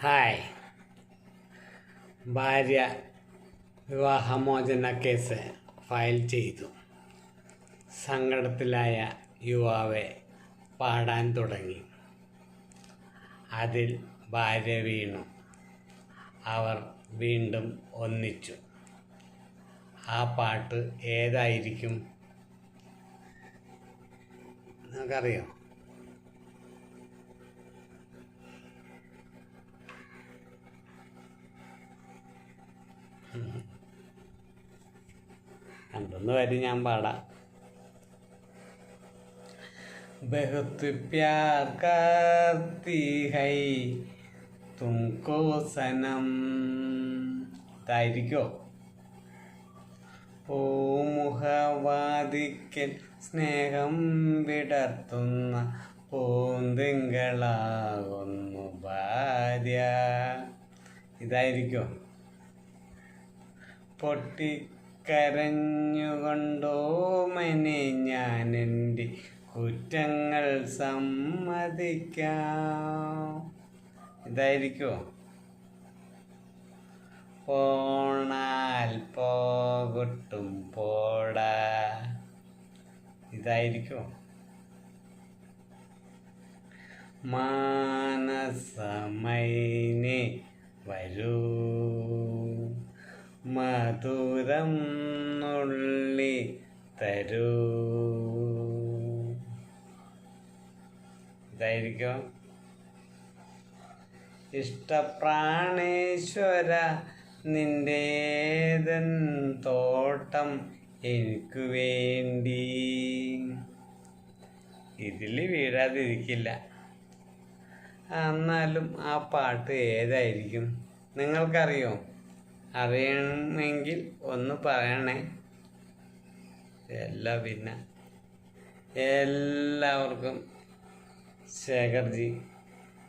Hi. ഭാര്യ വിവാഹമോചന case file ചെയ്തു. സങ്കടത്തിലായ യുവാവെ പാടാൻ തുടങ്ങി. അതിൽ ഭാര്യ വീണു. അവർ വീണ്ടും ഒന്നിച്ചു. ആ പാട്ട് ഏതായിരിക്കും? നിങ്ങൾക്കറിയോ രണ്ടൊന്ന് വരി ഞാൻ പാടാം बहुत प्यार करती है तुमको सनम ഇതായിരിക്കോ ഓ മുഖവാദിക്കൽ സ്നേഹം വിടർത്തുന്ന പൂന്തിങ്കളാകുന്നു ഭാര്യ ഇതായിരിക്കോ പൊട്ടിക്കരഞ്ഞുകൊണ്ടോ മനെ ഞാൻ എന്റെ കുറ്റങ്ങൾ സമ്മതിക്കാം. ഇതായിരിക്കുമോ പോണാൽ പോകട്ടും പോടാ. ഇതായിരിക്കും മാനസമൈനെ വരൂ മധുരം നുള്ളി തരൂ. ഇതായിരിക്കും? ഇഷ്ടപ്രാണേശ്വര നിന്റേതൻ തോട്ടം എനിക്ക് വേണ്ടി. ഇതിൽ വീഴാതിരിക്കില്ല. എന്നാലും ആ പാട്ട് ഏതായിരിക്കും? നിങ്ങൾക്കറിയോ? അറിയണമെങ്കിൽ ഒന്ന് പറയണേ. എല്ലാ പിന്നെ. എല്ലാവർക്കും ശേഖർജി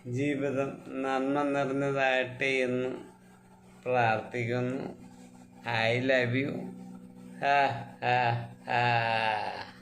ജീവിതം നന്മ നിറഞ്ഞതാകട്ടെ എന്ന് പ്രാർത്ഥിക്കുന്നു. I love you. ഹാ ഹാ ഹാ.